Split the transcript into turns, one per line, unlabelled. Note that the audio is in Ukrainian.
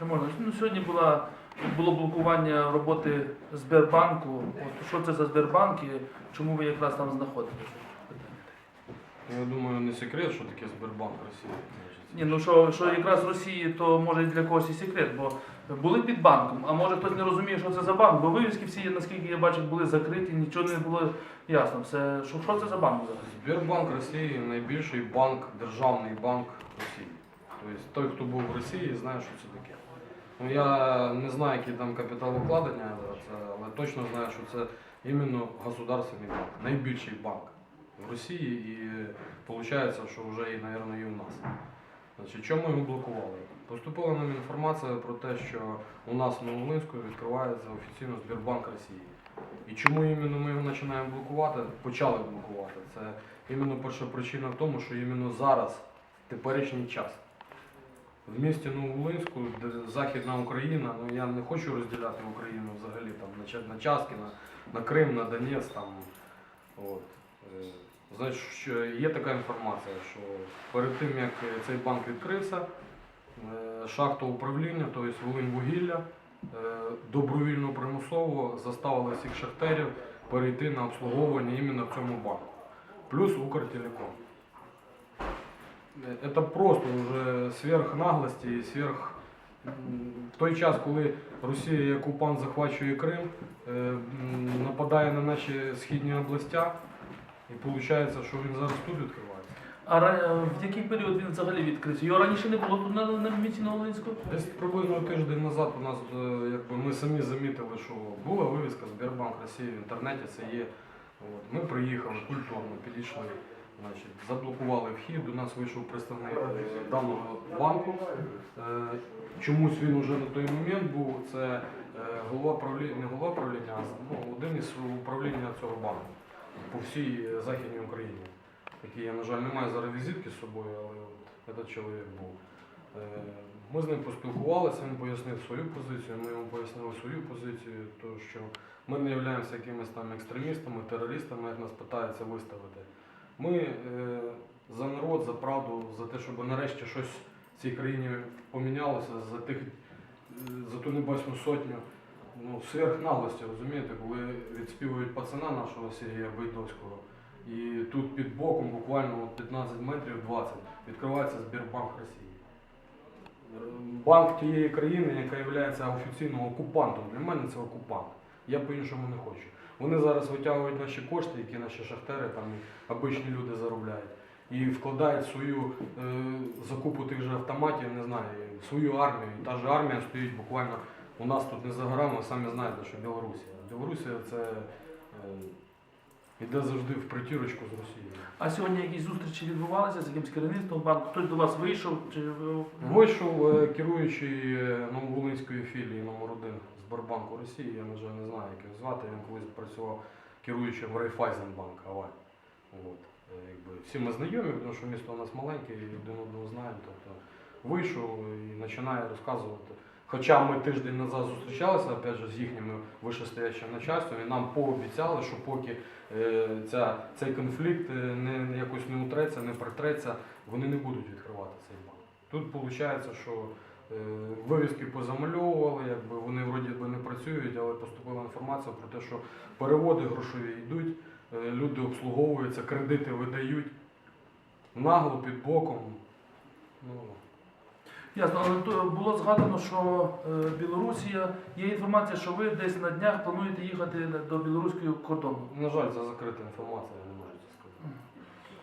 Роман, ну сьогодні була, було блокування роботи Сбербанку. От, що це за Сбербанк і чому ви якраз там знаходитесь?
Я думаю, не секрет, що таке Сбербанк Росії.
Ні, ну що, що якраз Росії, то може і для когось і секрет, бо були під банком, а може хтось не розуміє, що це за банк, бо вивіски всі, наскільки я бачив, були закриті, нічого не було ясно. Все, що, що це за банк зараз?
Сбербанк Росії найбільший банк, державний банк Росії. Тобто той, хто був в Росії, знає, що це таке. Ну, я не знаю, які там капіталовкладення, це, але точно знаю, що це іменно государственний банк, найбільший банк в Росії і виходить, що вже і, мабуть, і у нас. Значить, чому його блокували? Поступила нам інформація про те, що у нас в Новолинську відкривається офіційно Сбербанк Росії. І чому іменно ми його починаємо блокувати, почали блокувати? Це іменно перша причина в тому, що іменно зараз, теперішній час. В місті Нововолинську, де Західна Україна, ну я не хочу розділяти Україну взагалі там на, ча- на на, Крим, на Донець. Там, от. Е, Значить, що є така інформація, що перед тим як цей банк відкрився, е, шахта управління, тобто Волиньвугілля, е, добровільно примусово заставили всіх шахтерів перейти на обслуговування іменно в цьому банку. Плюс Укртелеком. Е, Це просто вже сверх наглості сверх. В той час, коли Росія як окупант захвачує Крим, е, нападає на наші східні областя, і виходить, що він зараз тут відкривається.
А в який період він взагалі відкрився? Його раніше не було тут на, на місці Новолинську?
Десь приблизно тиждень назад у нас е, якби ми самі замітили, що була вивіска Сбербанк Росії в інтернеті, це є. От. Ми приїхали культурно, підійшли, значить, заблокували вхід. До нас вийшов представник е, даного банку. Е, Чомусь він уже на той момент був. Це е, голова правління, не голова правління, а ну, один із управління цього банку по всій Західній Україні. Який я, на жаль, не маю зараз візитки з собою, але цей чоловік був. Ми з ним поспілкувалися, він пояснив свою позицію, ми йому пояснили свою позицію, то що ми не являємося якимись там екстремістами, терористами, як нас питаються виставити. Ми е, за народ, за правду, за те, щоб нарешті щось в цій країні помінялося, за тих, е, за ту небесну сотню. Ну, сверхнаглості, розумієте, коли відспівують пацана нашого Сергія Байдовського, і тут під боком, буквально 15 метрів 20, відкривається Сбербанк Росії. Банк тієї країни, яка є офіційно окупантом. Для мене це окупант. Я по-іншому не хочу. Вони зараз витягують наші кошти, які наші шахтери, там обичні люди заробляють. І вкладають свою е, закупу тих же автоматів, не знаю, свою армію. Та ж армія стоїть буквально у нас тут не за горами, самі знаєте, що Білорусія. Білорусія це е, іде завжди в притірочку з Росією.
А сьогодні якісь зустрічі відбувалися з якимсь керівництвом банку? Хтось до вас вийшов? Чи
Вийшов е, керуючий е, Нововолинської філії номер 1 Сбербанку Росії, я на жаль не знаю, як його звати. Він колись працював керуючим Райфайзенбанк Аваль. От. е, Якби, всі ми знайомі, тому що місто у нас маленьке і один одного знаємо. Тобто вийшов і починає розказувати. Хоча ми тиждень назад зустрічалися опять же, з їхніми вищестоячим начальством, і нам пообіцяли, що поки е, ця, цей конфлікт е, не якось не утреться, не притреться, вони не будуть відкривати цей банк. Тут виходить, що е, вивіски позамальовували, якби вони вроді би не працюють, але поступила інформація про те, що переводи грошові йдуть, е, люди обслуговуються, кредити видають нагло під боком. Ну,
Ясно, але було згадано, що е, Білорусія, є інформація, що ви десь на днях плануєте їхати до білоруського кордону.
на жаль, це закрита інформація,